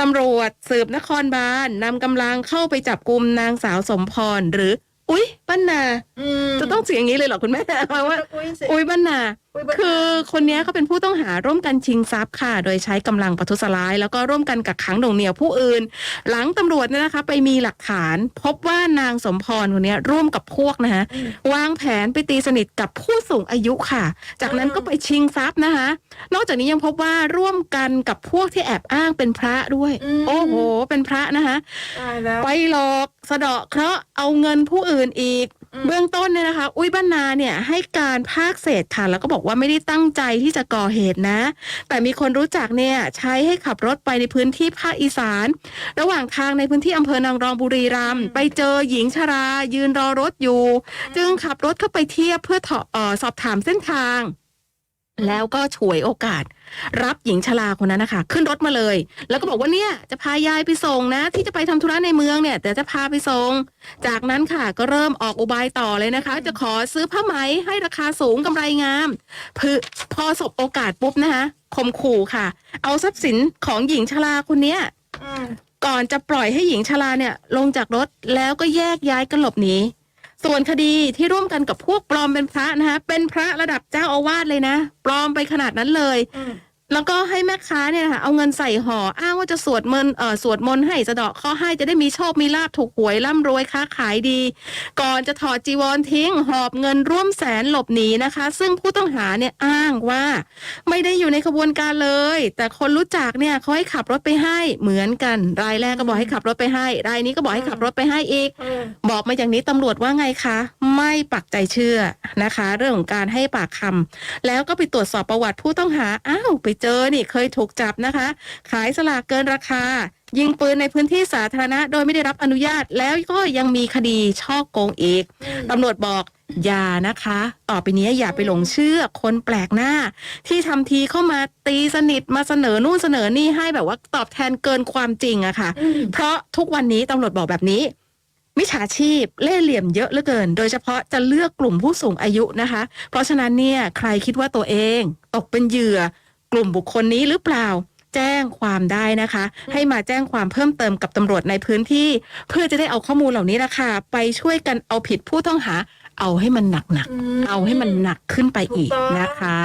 ตำรวจสืบนครบาลนำกำลังเข้าไปจับกลุ่มนางสาวสมพรหรือ อุ๊ย บ้านนาอืมจะต้องเสียงอย่างนี้เลยเหรอคุณแม่ว่า อุ้ยสิอุ๊ยบ้านนาอุ๊ยบ้านนา คือคนนี้เขาเป็นผู้ต้องหาร่วมกันชิงทรัพย์ค่ะ โดยใช้กำลังประทุษร้าย แล้วก็ร่วมกันกักขังหน่วงเหนี่ยวผู้อื่น หลังตำรวจเนี่ยนะคะ ไปมีหลักฐาน พบว่านางสมพรคนนี้ร่วมกับพวกนะคะอืมวางแผนไปตีสนิทกับผู้สูงอายุค่ะ จากนั้นอืมก็ไปชิงทรัพย์นะคะ นอกจากนี้ยังพบว่าร่วมกันกับพวกที่แอบอ้างเป็นพระด้วยมโอ้โห เป็นพระนะคะตายแล้วไปหลอกสะเดาะเคราะห์เอาเงินผู้อื่นอีกอืม เบื้องต้นเนี่ยนะคะ อุ้ยบ้านนาเนี่ยให้การภาคเศษค่ะ แล้วก็บอกว่าไม่ได้ตั้งใจที่จะก่อเหตุนะ แต่มีคนรู้จักเนี่ยใช้ให้ขับรถไปในพื้นที่ภาคอีสาน ระหว่างทางในพื้นที่อำเภอนางรองบุรีรัมย์ไปเจอหญิงชรายืนรอรถอยู่ จึงขับรถเข้าไปเทียบเพื่อถอเออสอบถามเส้นทาง แล้วก็ฉวยโอกาส รับหญิงชราคนนั้นนะคะ ขึ้นรถมาเลย แล้วก็บอกว่าเนี่ยจะพายายไปส่งนะ ที่จะไปทำธุระในเมืองเนี่ยแต่จะพาไปส่ง จากนั้นค่ะก็เริ่มออกอุบายต่อเลยนะคะ จะขอซื้อผ้าไหมให้ราคาสูงกำไรงามเพื่อพอสบโอกาสปุ๊บนะคะข่มขู่ค่ะ เอาทรัพย์สินของหญิงชราคนเนี้ยอืมก่อนจะปล่อยให้หญิงชราเนี่ย ลงจากรถแล้วก็แยกย้ายกันหลบหนี ส่วนคดีที่ร่วมกันกับพวกปลอมเป็นพระนะคะเป็นพระระดับเจ้าอาวาสเลยนะ ปลอมไปขนาดนั้นเลย แล้วก็ให้แม่ค้าเนี่ยนะคะเอาเงินใส่ห่ออ้างว่าจะสวดมนต์เอ่อสวดมนต์ให้สะเดาะข้อให้จะได้มีโชคมีลาบถูกหวยร่ำรวยค้าขายดี ก่อนจะถอดจีวรทิ้ง หอบเงินร่วมแสนหลบหนีนะคะ ซึ่งผู้ต้องหาเนี่ยอ้างว่า ไม่ได้อยู่ในขบวนการเลย แต่คนรู้จักเนี่ยเขาให้ขับรถไปให้เหมือนกัน รายแรกก็บอกให้ขับรถไปให้ รายนี้ก็บอกให้ขับรถไปให้อีกเออบอกมาอย่างนี้ตำรวจว่าไงคะ ไม่ปักใจเชื่อนะคะ เรื่องของการให้ปากคำแล้วก็ไปตรวจสอบประวัติผู้ต้องหาอ้าวไปเจอนี่เคยถูกจับนะคะ ขายสลากเกินราคา ยิงปืนในพื้นที่สาธารณะ โดยไม่ได้รับอนุญาต แล้วก็ยังมีคดีช่อโกงอีกอืมตำรวจบอกอย่านะคะ ต่อไปนี้อย่าไปหลงเชื่อคนแปลกหน้า ที่ทำทีเข้ามาตีสนิทมาเสนอนู่นเสนอนี่ให้แบบว่าตอบแทนเกินความจริงอะค่ะอืมเพราะทุกวันนี้ตำรวจบอกแบบนี้ มิจฉาชีพเล่ห์เหลี่ยมเยอะเหลือเกิน โดยเฉพาะจะเลือกกลุ่มผู้สูงอายุนะคะ เพราะฉะนั้นเนี่ยใครคิดว่าตัวเอง ตกเป็นเหยื่อ กลุ่มบุคคลนี้หรือเปล่า แจ้งความได้นะคะ ให้มาแจ้งความเพิ่มเติมกับตำรวจในพื้นที่ เพื่อจะได้เอาข้อมูลเหล่านี้นะคะไปช่วยกันเอาผิดผู้ต้องหา เอาให้มันหนักหนักอืมๆเอาให้มันหนักขึ้นไปอีกถูกต้องนะคะ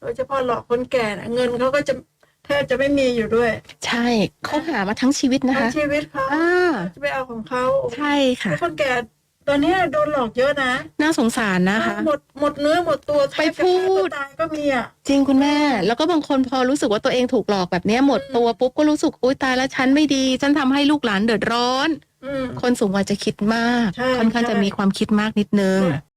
โดยเฉพาะหลอกคนแก่น่ะเงินเขาก็จะแทบจะไม่มีอยู่ด้วยใช่เขาหามาทั้งชีวิตนะทั้งคะชีวิตเขาอ่าจะไปเอาของเขาใช่ค่ะแล้วคนแก่ ตอนนี้โดนหลอกเยอะนะน่าสงสารนะคะ หมดหมดเนื้อหมดตัวไปพูดแทบจะฆ่าตัวตายก็มีอะจริงคุณแม่ แล้วก็บางคนพอรู้สึกว่าตัวเองถูกหลอกแบบเนี้ยหมดตัวปุ๊บก็รู้สึกอุ้ยตายแล้วฉันไม่ดี ฉันทำให้ลูกหลานเดือดร้อนอืมคนสูงวัยจะคิดมากใช่ค่อนข้างใช่จะมีความคิดมากนิดนึง